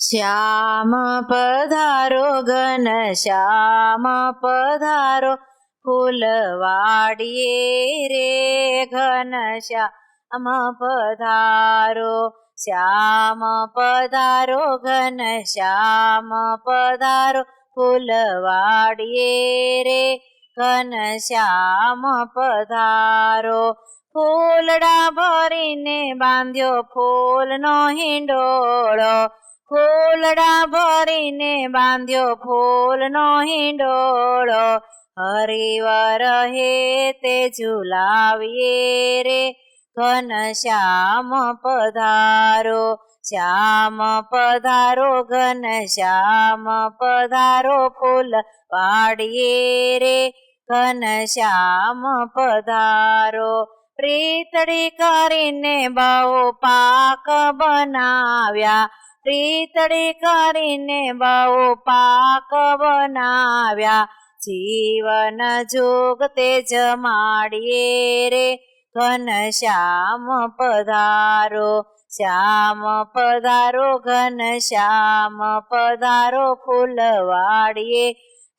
શ્યામ પધારો ઘન શ્યામ પધારો ફૂલવાડીએ રે ઘન શ્યામ પધારો શ્યામ પધારો ઘન શ્યામ પધારો ફૂલવાડીએ રે ઘન શ્યામ પધારો ફૂલડા ભરીને બાંધ્યો ફૂલનો હિંડોળો ફૂલડા ભરીને બાંધ્યો ફૂલનો હિંડોળો. હરિવર હે તે ઝુલાવીએ રે, ઘન શ્યામ પધારો શ્યામ પધારો, ઘન શ્યામ પધારો, ફૂલ પાડીએ રે, ઘન શ્યામ પધારો. પ્રીતડી કરીને બહુ પાક બનાવ્યા. પ્રીતડી કરીને બહુ પાક બનાવ્યા. જીવન જોગ તે જમાડીએ રે. ઘન શ્યામ પધારો શ્યામ પધારો, ઘન શ્યામ પધારો, ફૂલવાડીએ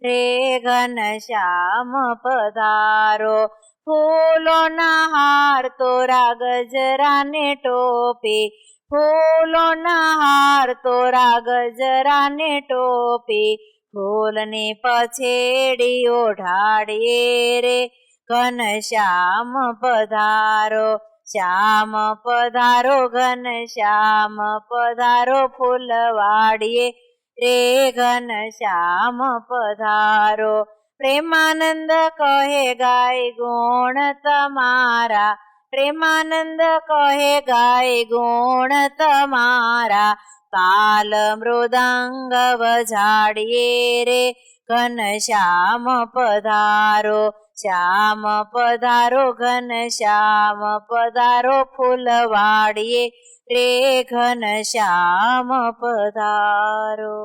રે ઘન શ્યામ પધારો. ફૂલોના હાર તોરા ગજરાને ટોપી. ફૂલોના હાર તોરા ગજરાને ટોપી. ફૂલની પછેડી ઓઢાડીએ રે. ઘન શ્યામ પધારો. શ્યામ પધારો, ઘન શ્યામ પધારો. ફૂલવાડીએ રે ઘન શ્યામ પધારો પ્રેમાનંદ કહે ગાય ગુણ તમારા પ્રેમાનંદ કહે ગાય ગુણ તમારા તાલ મૃદંગ વજાડીએ રે ઘન શ્યામ પધારો શ્યામ પધારો ઘન શ્યામ પધારો ફૂલવાડીએ રે ઘન શ્યામ પધારો